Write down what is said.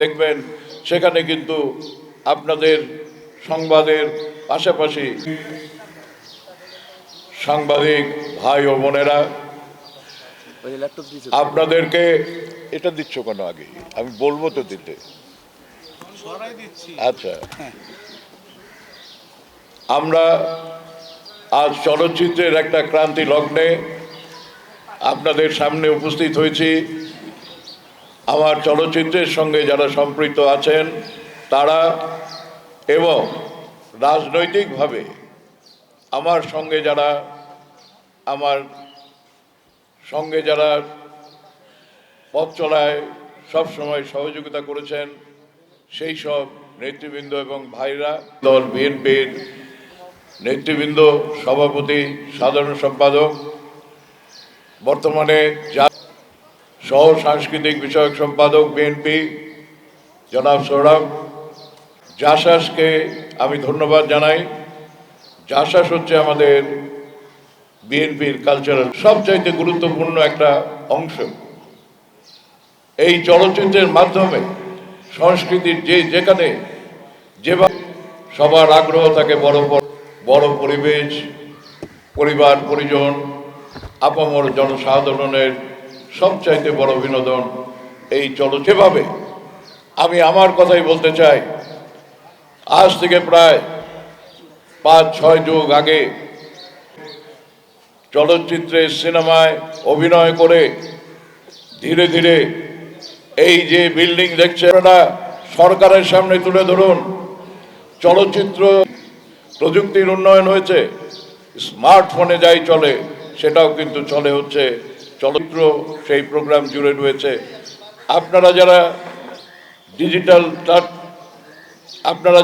দেখবেন সেখানে কিন্তু আপনাদের সংবাদের পাশাপাশি সাংবাদিক ভাই ও বোনেরা আপনাদেরকে এটা দিচ্ছ কেন আগে? আমি বলব তো দিতে। আচ্ছা। আমরা আজ চলচ্চিত্রের একটা ক্রান্তি লগ্নে আপনাদের সামনে উপস্থিত হয়েছি। আমার চলচ্চিত্রের সঙ্গে যারা সম্পৃক্ত আছেন, তারা এবং রাজনৈতিকভাবে আমার সঙ্গে যারা, আমার সঙ্গে যারা পথ চলায় সবসময় সহযোগিতা করেছেন, সেই সব নেতৃবৃন্দ এবং ভাইরা, দল বিএনপির নেতৃবৃন্দ, সভাপতি, সাধারণ সম্পাদক, বর্তমানে যা সহ সাংস্কৃতিক বিষয়ক সম্পাদক বিএনপি জনাব সৌরভ। জাসাসকে আমি ধন্যবাদ জানাই। জাসাস হচ্ছে আমাদের বিএনপির কালচারাল সবচাইতে গুরুত্বপূর্ণ একটা অংশ। এই চলচ্চিত্রের মাধ্যমে সংস্কৃতির যে যেখানে যেভাবে সবার আগ্রহ থাকে বড় বড়- পরিবেশ, পরিবার, পরিজন, আপামর জনসাধারণের সবচাইতে বড় বিনোদন এই চলচ্চিত্রভাবে আমি আমার কথাই বলতে চাই, আজ থেকে প্রায় পাঁচ, ছয় যুগ আগে চলচ্চিত্রে, সিনেমায় অভিনয় করে ধীরে ধীরে এই যে বিল্ডিং দেখছেন না সরকারের সামনে তুলে ধরুন, চলচ্চিত্র প্রযুক্তির উন্নয়ন হয়েছে, স্মার্টফোনে যাই চলে, সেটাও কিন্তু চলে হচ্ছে চলচ্চিত্র সেই প্রোগ্রাম জুড়ে রয়েছে। আপনারা যারা ডিজিটাল আপনারা